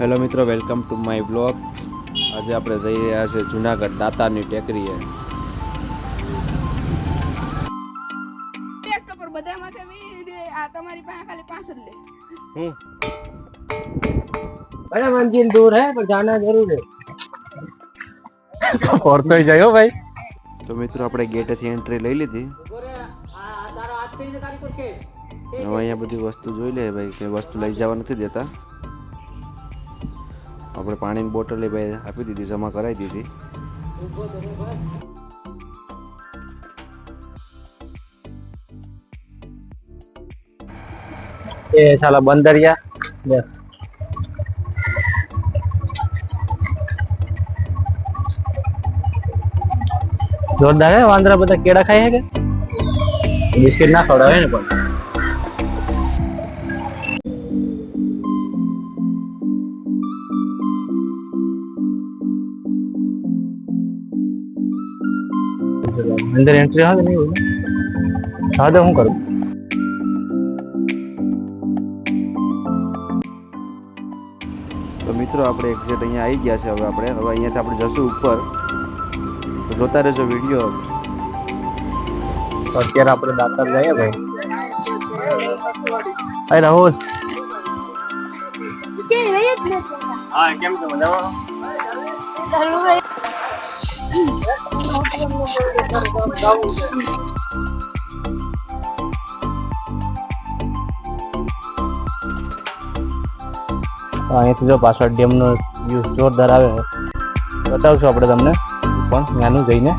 Hello મિત્રો welcome to my blog. આજે આપણે જઈ રહ્યા છે જુનાગઢ દાતાની ટેકરીએ. અરે મંજિલ દૂર હે પર જાના જરૂર. હે ઓર તો જયો ભાઈ. તો મિત્રો આપણે ગેટેથી એન્ટ્રી લઈ લીધી. હવે અહીંયા બધી વસ્તુ જોઈ લે ભાઈ કે વસ્તુ લઈ જવા નથી દેતા. આપણે પાણીની બોટલ એ ભાઈ આપી દીધી, જમા કરાવી દીધી. એ સાલા બંદરિયા. જોરદાર હે વાંદરા બધા કેળા ખાય હે કે? બિસ્કિટ ના ખવડાવે ને પણ. અંદર એન્ટ્રી આવે નહીં હોય હા તો હું કરું. તો મિત્રો આપણે એક્ઝેક્ટ અહીંયા આવી ગયા છે. હવે આપણે હવે અહીંયાથી આપણે જશું ઉપર. તો જોતા રહેજો વીડિયો તો અત્યારે આપણે દાતાર જઈએ ભાઈ. અરે રાહુલ. કેમ છો? મજામાં? અહીંયાથી જો પાછળ ડેમનો વ્યૂ જોરદાર આવે છે. બતાવશું આપણે તમને પણ નાનું જઈને.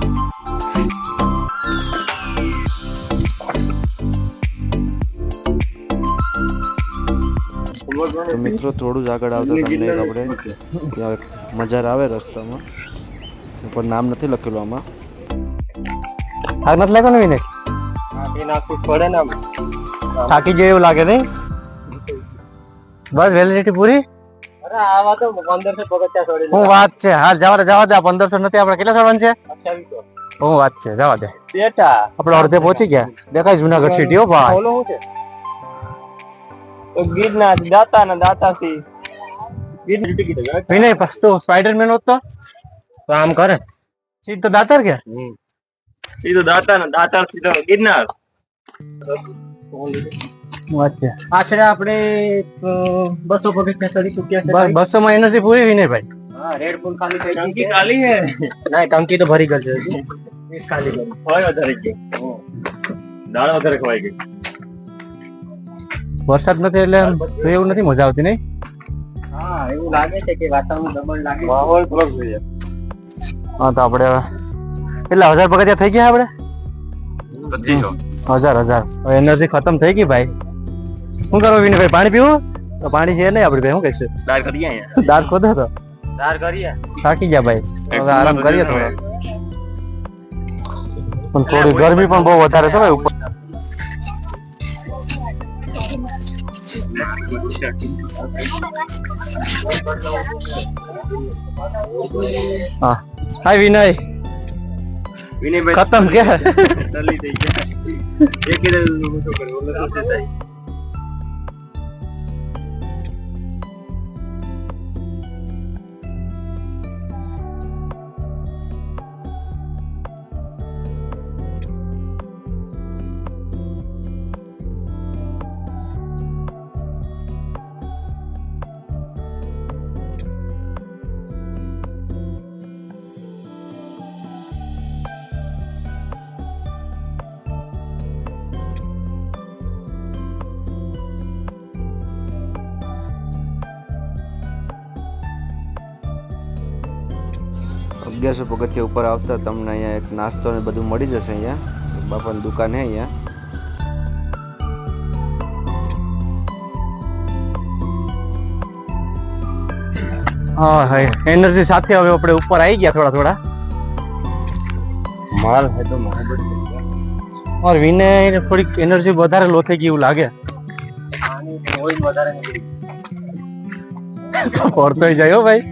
મિત્રો થોડું જ આગળ આવતા તમને આપણે મજા આવે રસ્તામાં. પણ નામ નથી લખેલું આમાં. થાક નથી લાગ્યો ને વિને પડે ને થાકી ગયો એવું લાગે નહીં? બસ વેલિડિટી પૂરી? અરે આવા તો પંદરસો પગથિયા છોડી હું વાત છે. હા જવા દે જવા દે. આ પંદરસો નથી આપણે કેટલા સળવન છે? હું વાત છે જવા દે. બેટા. આપણે અડધે પહોંચી ગયા. દેખાય જુનાગઢ સિટી હો ભાઈ. ગીરના દાતા ના દાતા થી વિનય પાસ તો સ્પાઈડરમેન હોત તો આમ કરે. સીધો દાતર કે? સીધો દાતર ને દાતર સીધો ગિરનાર. આશરે આપણે બસો પગથિયા ચડી ચુક્યા બસ બસો માં એનર્જી પૂરી વિનયભાઈ હા રેડ ફૂલ ખાલી થઈ ટંકી ખાલી હે ના ટંકી તો ભરી ગઈ છે ખાલી હોય વધારે ગયો દાળ વધારે ખવાઈ ગઈ વરસાદ નથી એટલે એવું નથી મજા આવતી નહીં? હા એવું લાગે છે કે વાતાવરણ દબાણ લાગે માહોલ થઈ જાય હા તો આપણે કેટલા હજાર પગથિયા થઈ ગયા આપણે? હજાર હજાર. એનર્જી ખતમ થઈ ગઈ ભાઈ. શું કરો વિનયભાઈ પાણી પીવું? તો પાણી છે નહીં આપડી ભાઈ શું કહેશે? દાળ કરીએ દાંત ખોદો તો. દાળ કરીએ. થાકી ગયા ભાઈ. હવે આરામ કરીએ થોડો. પણ થોડી ગરમી પણ બહુ વધારે છે ભાઈ ઉપર. હા હાય વિનય વિનયભાઈ ખતમ કે ટલી થઈ એક જ ઓલો અગિયારસો પગથિયા ઉપર આવતા તમને અહીંયા એક નાસ્તો ને બધું મળી જશે અહીંયા. બાપાની દુકાન છે અહીંયા. હા હા એનર્જી સાથે હવે આપણે ઉપર આવી ગયા થોડા થોડા. માલ હે તો મોહબ્બત ઓર વિનય થોડીક એનર્જી વધારે લો થઈ ગઈ એવું લાગે. વધારે જાય હો ભાઈ.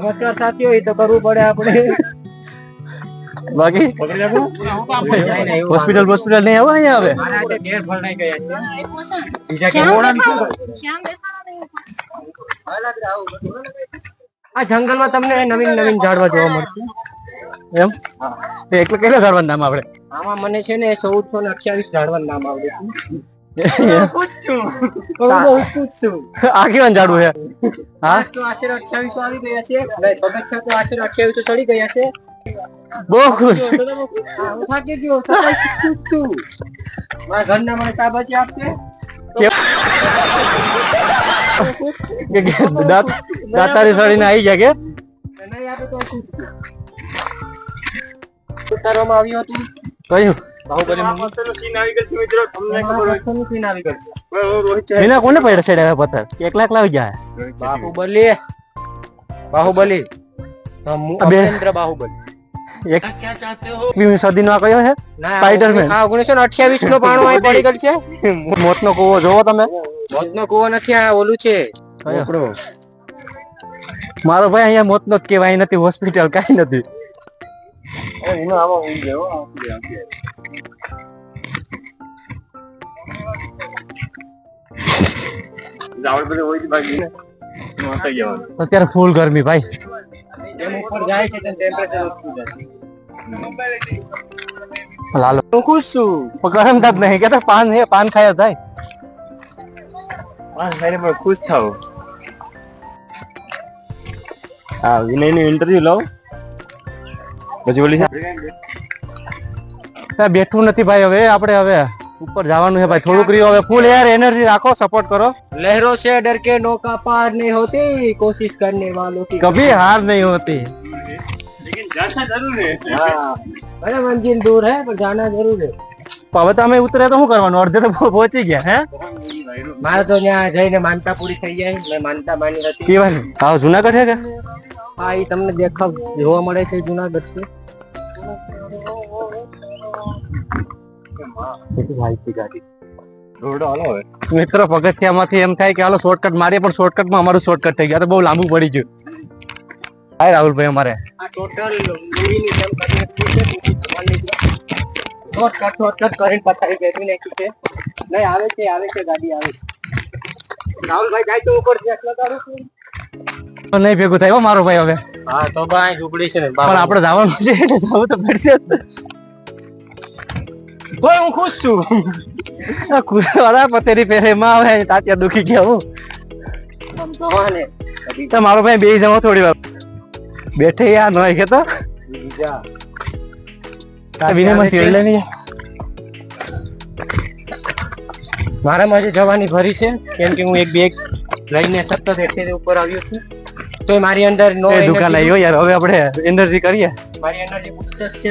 નમસ્કાર સાથીઓ એ તો કરવું પડે આપણે. બાકી? હોસ્પિટલ હોસ્પિટલ નહીં આવે અહીંયા હવે? આ જંગલમાં તમને નવીન નવીન ઝાડવા જોવા મળશે. એમ? તો એટલે કેટલા ઝાડવાનું નામ આપણે? આમાં મને છે ને ચૌદસો ને અઠ્યાવીસ ઝાડવાનું નામ આવડે છે આ કેવાનું ઝાડવું છે હા આ તો આશરે અઠ્યાવીસો આવી ગયા છે અને પગથિયા તો આશરે અઠ્યાવીસો ચડી ગયા છે બહુ ખુશ હા, હું થાકી ગયો સવારે ખુશ છું મારા ઘરના મને શાબાશી આપશે કે કે દાંત દાતારી સળીને આવી જાય કે નહીં આપે તો ખુશ છું ઉતારવામાં આવ્યું હતું કયું બાહુબલી સીન આવી ગયો છે મિત્રો તમને ખબર હોય. રાક્ષસનું scene આવી ગયું છે. રોહિત છે એના કોને પડે પથ્થર? કે એકલા એકલા જાય. બાહુબલી. બાહુબલી. બાહુબલી. એક સદીનો આ કયો છે? ના Spider-Man. ઓગણીસો ને અઠ્યાવીસ નો પાણો અહીં પડી ગયેલ છે. મોતનો કૂવો જોવો તમે. મોત નો કુવો નથી આ ઓલું છે. મારો ભાઈ અહીંયા મોત નો કેવાય નથી હોસ્પિટલ કાંઈ નથી. એનો આમાં ઊંઘ ગયો જાવડ બધે હોય છે જવાનું અત્યારે ફૂલ ગરમી ભાઈ. જેમ ઉપર જાય છે તેમ ટેમ્પરેચર ઓછું જાય લાલો. ખુશ છું. ગરમ નહીં કે પાન હે પાન ખાયા થાય. હા ખાઈને પણ ખુશ થાવ. હા વિનયની ઇન્ટરવ્યુ લઉં પછી બોલી બેઠું નથી ભાઈ હવે આપણે હવે. ઉપર જવાનું છે ભાઈ. થોડુંક રહ્યો. હવે ફૂલ એર એનર્જી રાખો સપોર્ટ કરો. લહેરો છે ડર કે નૌકા પાર નહીં હોતી. કોશિશ કરને વાલો કી કભી હાર નહીં હોતી. લેકિન જાના જરૂર હે. હા. અરે મંજિલ દૂર હે પર જાના જરૂર હે. હવે તમે ઉતરે તો શું કરવાનું? અડધે તો પહોંચી ગયા હે? મારે તો ત્યાં જઈને માનતા પૂરી થઈ જાય. મેં માનતા માની હતી કેવા હા જુનાગઢ હે કે? હા એ તમને દેખાવ જોવા મળે છે જુનાગઢ છે. રોડ હાલો હવે મિત્રો પગથિયામાંથી એમ થાય કે હાલો શોર્ટકટ મારીએ પણ શોર્ટકટમાં અમારું શોર્ટકટ થઈ ગયા. તો બહુ લાંબુ પડી ગયું. હાય રાહુલભાઈ અમારે. શોર્ટકટ શોર્ટકટ કરીને પથારી બેઠી નાખી છે નહીં આવે છે આવે છે ગાડી આવે છે. રાહુલભાઈ જાય તો ઉપર લગાડું છું. નહીં ભેગું થાય હો મારો ભાઈ હવે. હા તો ભાઈ ઝૂંપડી છે ને પણ આપણે જવાનું છે એટલે જવું તો પડશે જ. હું ખુશ છું. આ ખુશવાળા પતેરી પહેરે માં આવે તાત્યા દુખી ગયા હું. તો મારો ભાઈ બે જમો થોડી વાર. બેઠે યાર નહીં કે તો બીજા વિનયમાં તેલ લઈને જા. મારામાં જવાની ભરી છે કેમ કે હું એક બેગ લઈને સતત એટલે ઉપર આવ્યો છું. તો મારી અંદર નો દુકાન હોય યાર હવે આપણે એનર્જી કરીએ. મારી એનર્જી પુસ્તક છે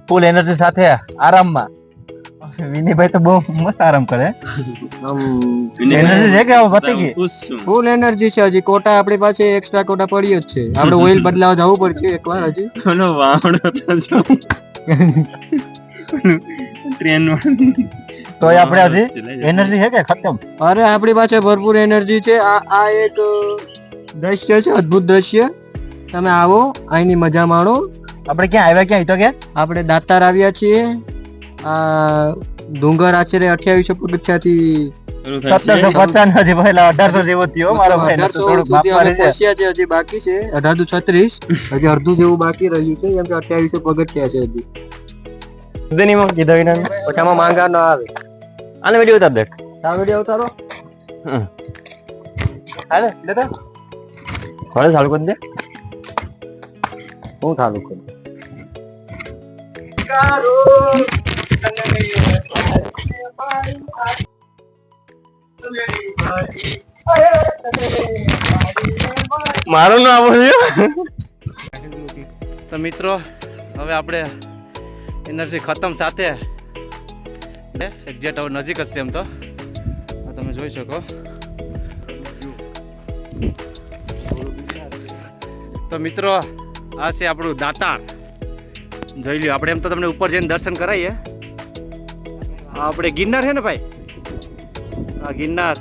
ફૂલ એનર્જી સાથે આરામમાં. વિનયભાઈ તો બહુ મસ્ત આરામ કરે. એનર્જી છે કે પતી ગઈ? ફૂલ એનર્જી છે હજી. કોટા આપણી પાસે એક્સ્ટ્રા કોટા પડ્યો જ છે. આપણે ઓઇલ બદલાવા જવું પડશે એકવાર હજી. જો. ટ્રેન તો આપણે હજી એનર્જી છે કે ખતમ? અરે આપણી પાસે ભરપૂર એનર્જી છે. આ આ એક દ્રશ્ય છે અદ્ભુત દ્રશ્ય. તમે આવો અહીંની મજા માણો. આપણે ક્યાં આવ્યા ક્યાં? તો કે આપણે દાતાર આવ્યા છીએ. આ ડુંગર આશરે અઠ્યાવીસો પગથિયાથી સત્તરસો પચાસ હજી પહેલા અઢારસો જેવો થયો. મારો હજી બાકી છે. અઢારસો છત્રીસ. હજી અડધું જેવું બાકી રહ્યું છે કેમ કે અઠ્યાવીસો પગથિયા છે હજી. સુધીનીમાં કીધો એને. પછી આમાં માંગા ના આવે. આને વીડિયો ઉતાર દે. આ વીડિયો ઉતારો. હાલે ઘરે ચાલુ કરી દે. હું ચાલુ કરું મારું નામ તો મિત્રો હવે આપણે એનર્જી ખતમ સાથે. એક્ઝેક્ટ હવે નજીક જ છે એમ તો. તમે જોઈ શકો. તો મિત્રો આ છે આપણું દાતાર. જોઈ લ્યો આપણે એમ તો તમને ઉપર જઈને દર્શન કરાવીએ આપણે ગિરનાર છે ને ભાઈ? આ ગિરનાર.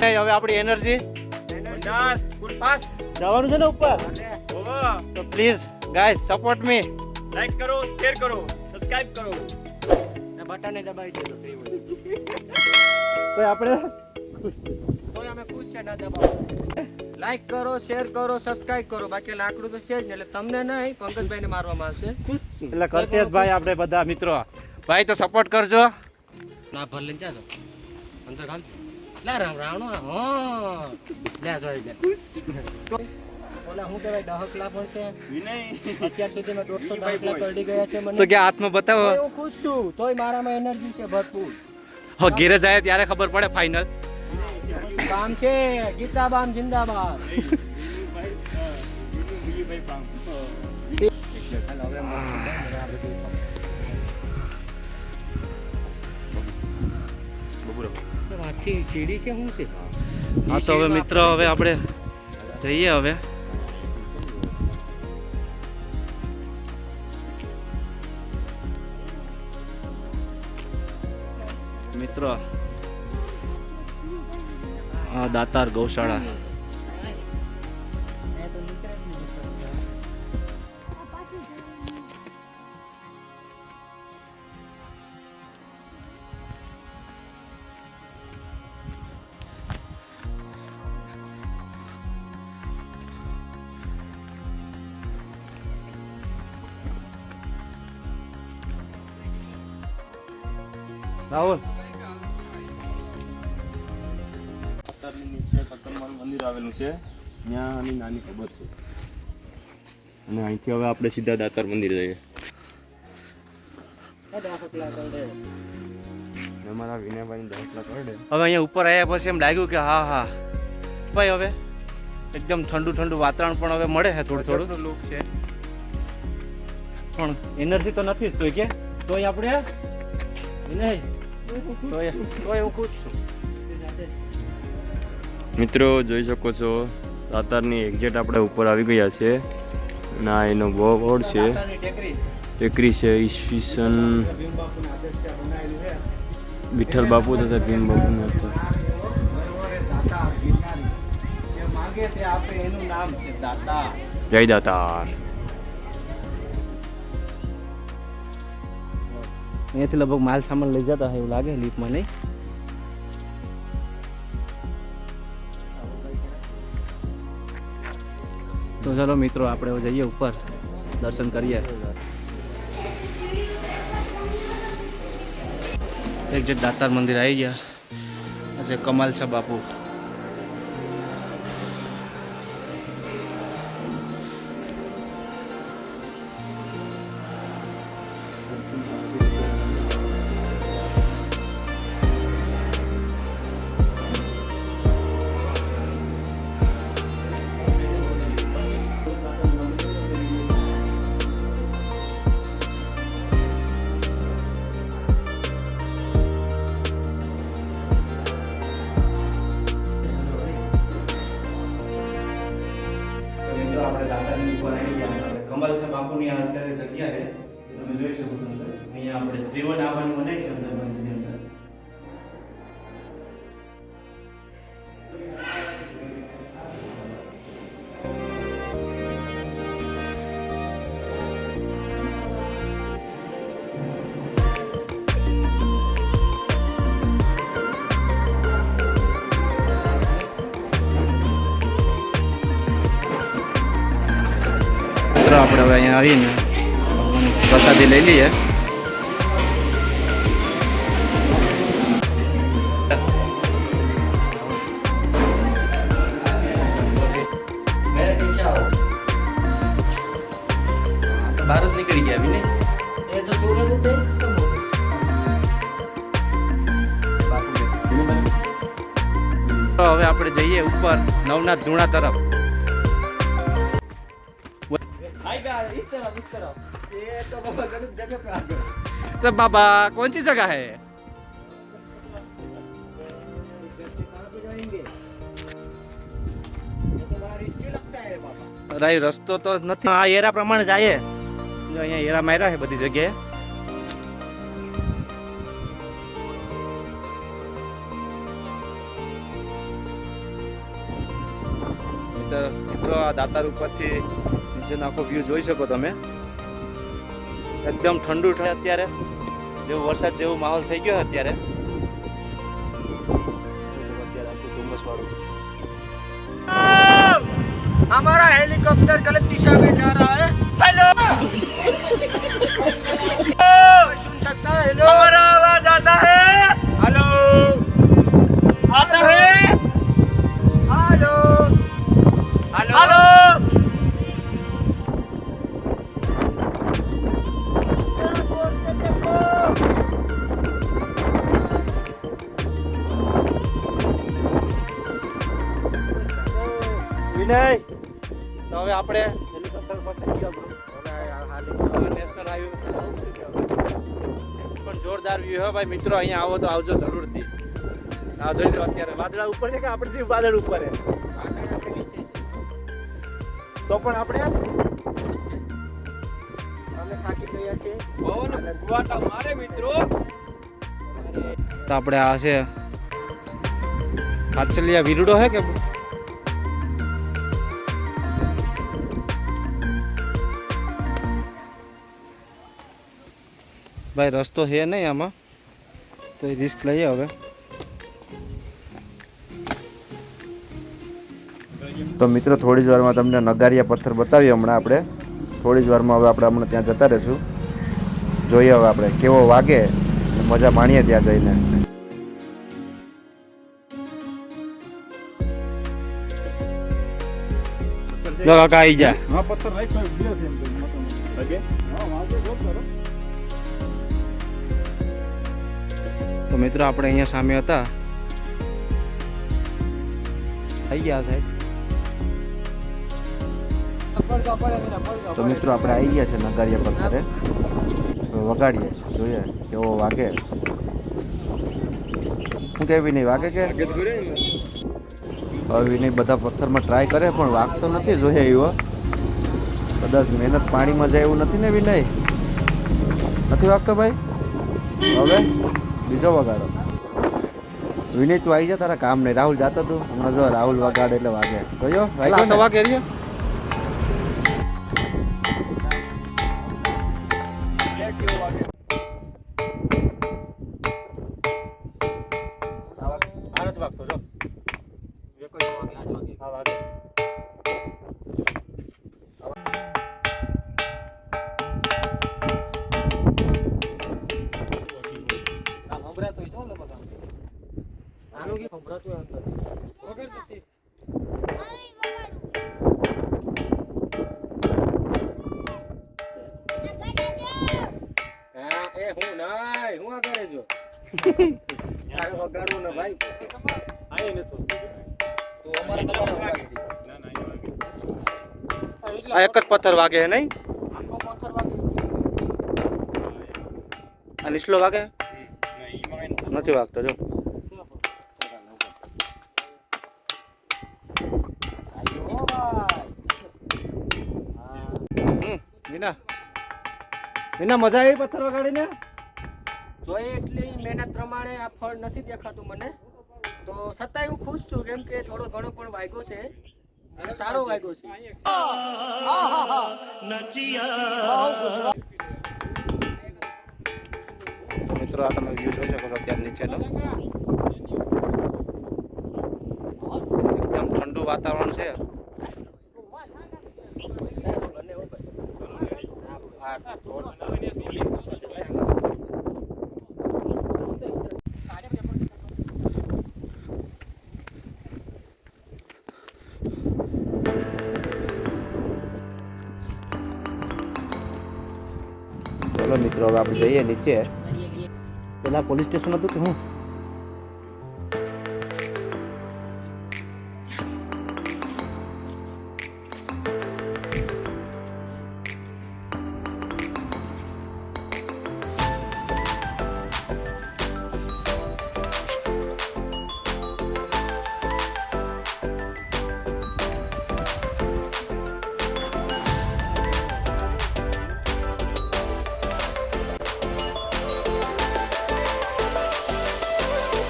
હવે આપણી એનર્જી. જવાનું છે ને ઉપર? તો please guys support me like કરો શેર કરો સબસ્ક્રાઇબ કરો. બટન દબાવી દેજો તો આપણે ખુશ છે ના દબાવો. લાઈક કરો શેર કરો સબસ્ક્રાઇબ કરો. બાકી લાકડું તો છે જ ને એટલે તમને નહીં પંકજભાઈને મારવામાં આવશે. ખુશ? એટલે કરશે જ ભાઈ આપણે બધા મિત્રો. ભાઈ તો સપોર્ટ કરજો. ના ભર લઈને જાજો. અંદર ખાલ લે રામ રાવણો હો. લે જોઈ લે. ઓલા હું કહેવાય દહકલા પણ છે? અત્યાર સુધીમાં દોઢસો દહકલા કરડી ગયા છે મને. તો કે હાથમાં બતાવો. હું ખુશ છું. તોય મારામાં એનર્જી છે ભરપૂર. હવે ઘેરે જાય ત્યારે ખબર પડે ફાઇનલ કામ છે ગીતા બામ જિંદાબાદ સીડી છે શું છે? હા તો હવે મિત્રો હવે આપણે જઈએ હવે. મિત્રો આ દાતાર ગૌશાળા. રાહુલ. આવેલું છે. ત્યાં આની નાની કબર છે. અને અહીંથી હવે આપણે સીધા દાતાર મંદિર જઈએ. અમારા વિનયભાઈ દાખલા કરડે હવે અહીંયા ઉપર આવ્યા પછી એમ લાગ્યું કે હા હા. ભાઈ હવે એકદમ ઠંડુ ઠંડુ વાતાવરણ પણ હવે મળે છે થોડું થોડું. લુક છે. પણ એનર્જી તો નથી જ તો કે. તોય આપણે તોય તોય હું ખુશ છું. મિત્રો, જોઈ શકો છો, દાતારની એક્ઝેટ આપણે ઉપર આવી ગયા છે. આ એનો બોર્ડ છે. ટેકરી છે, ઈસવીસન વિઠ્ઠલ બાપુ તથા ભીમ બાપુ હતા. જય દાતાર. અહીંયાથી લગભગ માલ સામાન લઈ જતા હોય એવું લાગે લીપમાં નહીં? તો ચાલો મિત્રો, આપણે જઈએ ઉપર. દર્શન કરીએ. એક જે દાતાર મંદિર આવી ગયા. આજે કમાલ છે બાપુ. જગ્યા છે તમે જોઈ શકો છો અંદર. અહીંયા આપણે સ્ત્રીઓને આવવાનું મનાય છે અંદર. મંદિરની અંદર આપણે હવે અહીંયા આવીને પ્રસાદી લઈ લઈએ. બહાર જ નીકળી ગયા એ તો સુરત તો હવે આપણે જઈએ ઉપર નવનાથ ધૂણા તરફ. આઈ ગાઈસ ઇસ તરફ ઇસ તરફ ये तो बाबा गलत जगह पे आ गए तो बाबा कौन सी जगह है कहाँ पे जाएंगे ये तो बड़ा रिस्की लगता है बाबा રાઈ રસ્તો તો નથી આ એરા પ્રમાણે જાય જો અહીંયા એરા માર્યા છે બધી જગ્યાએ મિત્ર- મિત્રો આ દાતાર ઉપરથી નીચેનો આખો વ્યૂ જોઈ શકો તમે એકદમ ઠંડુ થાય અત્યારે જેવું વરસાદ જેવો માહોલ થઈ ગયો અત્યારે અત્યારે આખું ધુમ્મસવાળું છે हमारा हेलीकॉप्टर गलत दिशा में जा रहा है हेलो सुन सकता है हेलो हमारा आवाज आता है જવું છે હવે. પણ જોરદાર વ્યૂ હે ભાઈ. મિત્રો અહીંયા આવો તો આવજો જરૂરથી. આવજો અત્યારે. વાદળા ઉપર છે કે આપણે વાદળ ઉપર છે? તો પણ આપણે અમે થાકી ગયા છે તો આપણે આ છે. કાચલિયા વીરડો હે કે ભાઈ રસ્તો છે નહીં આમાં. તો એ રિસ્ક લઈએ હવે. તો મિત્રો થોડી જ વારમાં તમને નગારિયા પથ્થર બતાવીએ હમણાં આપણે. થોડી જ વારમાં હવે આપણે હમણાં ત્યાં જતા રહીશું. જોઈએ હવે આપણે કેવો વાગે મજા માણીએ ત્યાં જઈને. લો કાકા આવી જા. હા પથ્થર રાખ્યો છે એમ તો. મતલબ. હા વાંધો બહુ ખરો. તો મિત્રો આપણે અહીંયા સામે હતા. થઈ ગયા સાહેબ. તો મિત્રો આપણે આવી ગયા છે નગારિયા પથ્થરે. વગાડીએ. જોઈએ કેવો વાગે. શું કે વિનય વાગે કે? હવે વિનય બધા પથ્થરમાં ટ્રાય કરે, પણ વાગતો નથી, જોઈએ એવો કદાચ મહેનત પાણીમાં જાય એવું નથી ને વિનય? નથી વાગતો ભાઈ? હવે? બીજો વગાડો. વિનય તું આવી જા, તારા કામ નહીં રાહુલ જાતો તું. હમણાં જો રાહુલ વગાડે એટલે વાગે. કયો? વાગે આ એક જ પથ્થર વાગે નહીં? આ નીચલો વાગે? નથી વાગતો, જો. મીના. વિના મજા આવી પથ્થર વગાડીને? જોઈએ એટલી મહેનત પ્રમાણે આ ફળ નથી દેખાતું મને. તો છતાંય હું ખુશ છું કેમ કે થોડો ઘણો પણ વાગ્યો છે. અને સારો વાગ્યો છે. મિત્રો આ તમે વ્યૂ જોઈ શકો છો અત્યારે નીચેનો એકદમ ઠંડુ વાતાવરણ છે. બંને નીચે. પેલા પોલીસ સ્ટેશન હતું કે મિત્રો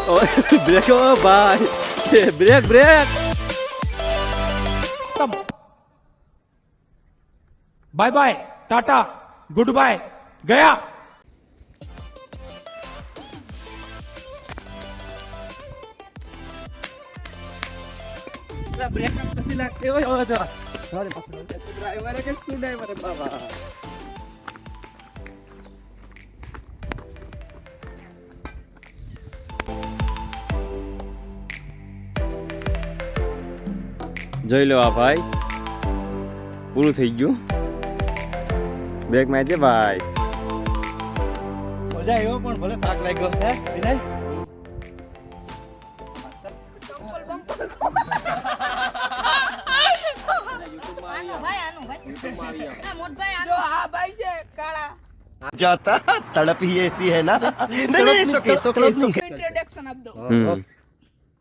Oy, break o bay. break break. Bye bye tata good bye ગયા બ્રેકઅપ પછી લાગતી હોય ડ્રાઈવરે કે સ્ક્રૂ ડ્રાઈવરે બાબા જોઈ લો આ ભાઈ પૂરું થઈ ગયું બ્રેક મારજે ભાઈ મજા આવ્યો પણ ભલે થાક લાગ્યો હે વિનય આનું ભાઈ આનું ભાઈ આ મોટભાઈ આનું જો આ ભાઈ છે કાળા जाता तड़प ही ऐसी है ना नहीं नहीं सो के सो के ઇન્ટ્રોડક્શન આપ દો હમ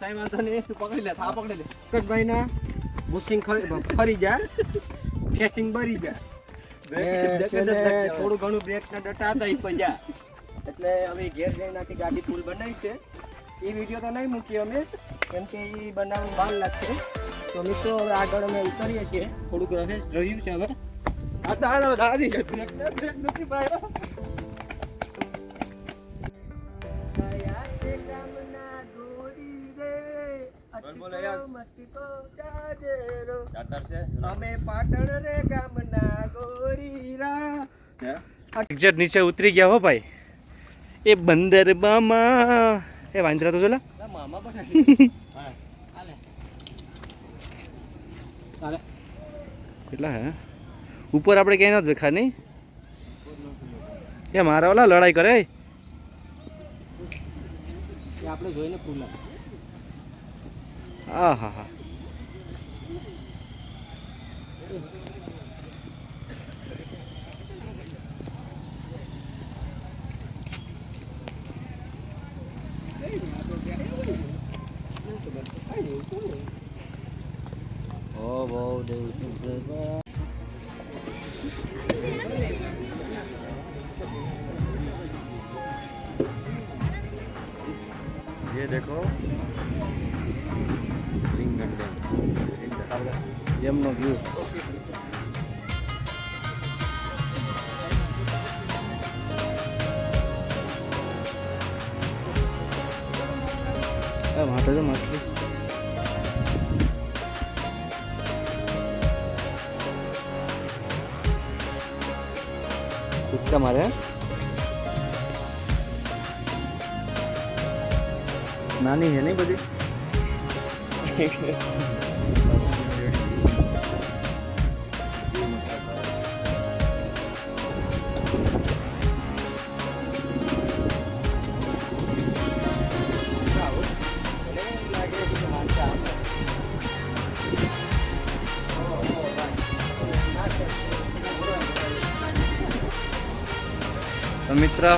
કઈ વાંધો નહીં પકડી લે થા પકડી લે. ના બુશિંગ ફરી ગયા. ફેસિંગ બરી ગયા. થોડું ઘણું બ્રેક ના ડટા હતા એ પજ્યા એટલે હવે ઘેર જઈને આખી ગાડી પુલ બનાવી છે. એ વીડિયો તો નહીં મૂકી અમે કેમ કે એ બનાવવાનું વાર લાગશે. તો મિત્રો હવે આગળ અમે ઉતરીએ છીએ. થોડુંક રહે રહ્યું છે હવે. દાદી નથી ભાઈ અમે પાટણ રે ગામના ગોરીરા. એક્ઝેક્ટ નીચે ઉતરી ગયા હો ભાઈ. એ બંદર બામાં એ વાંદરા તો જોલા મામા પણ કેટલા હે? ઉપર આપણે ક્યાંય નથી દેખા નહીં? એ મારા ઓલા લડાઈ કરે. એ આપણે જોઈને ફૂલા આ હા હા ये देखो लिंगन डैम यमुना व्यू हाँ तो जो मत મારે હે? નાની છે નહીં બધી મિત્ર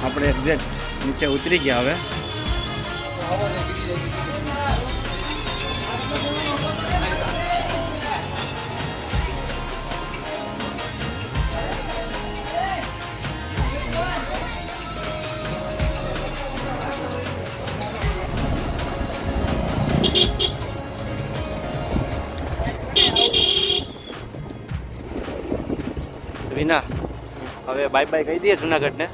આપણે એક્ઝેક્ટ નીચે ઉતરી ગયા હવે બાય કહી દઈએ જુનાગઢને.